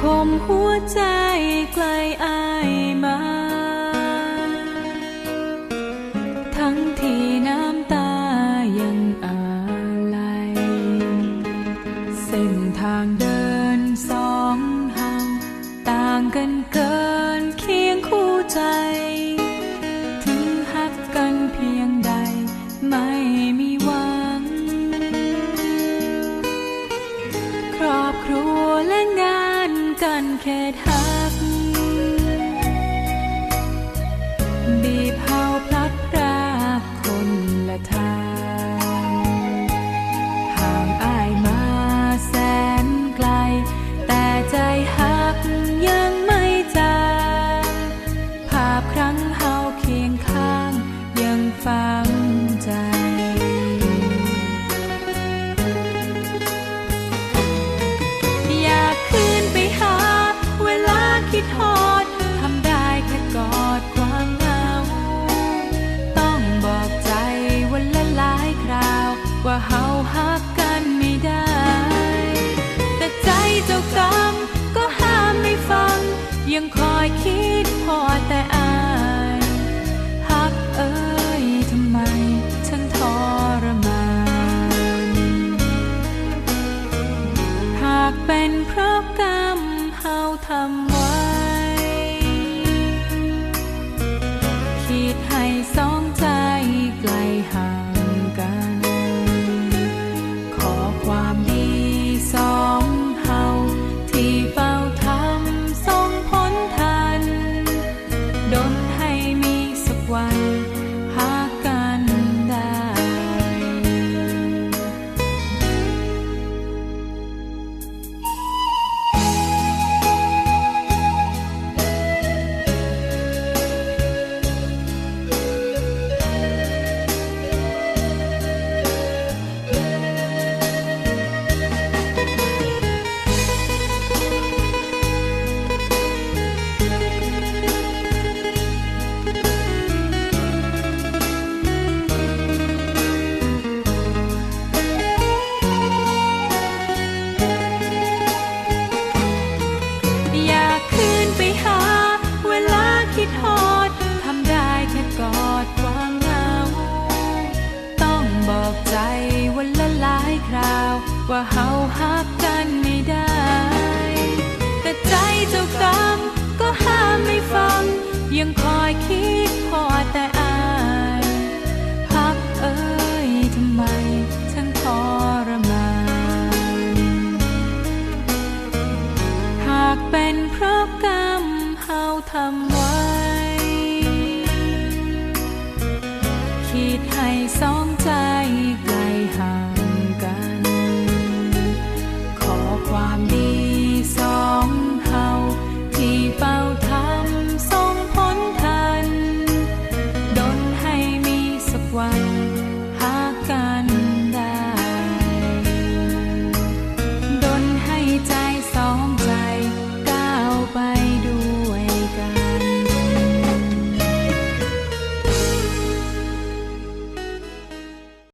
คมหัวใจไกลอายมา ทั้งที่น้ำตายังอาลัย เส้นทางเดินสองทาง ต่างกันเกินเคียงคู่ใจ แค่ทัก บีบเฮาพลัดรากคนละทางห่าง อยคิดพอแต่อายฮักเอ้ยทำไมฉันทรมานหากเป็นเพราะกรรมเฮาทำ ว่าเฮาหักกันไม่ได้ แต่ใจเจ้ากรรมก็ห้ามไม่ฟัง ยังคอยคิดพอแต่อายพักเอ้ยทำไมทั้งทรมานหากเป็นเพราะกรรมเฮาทำไว้ คิดให้สองใจ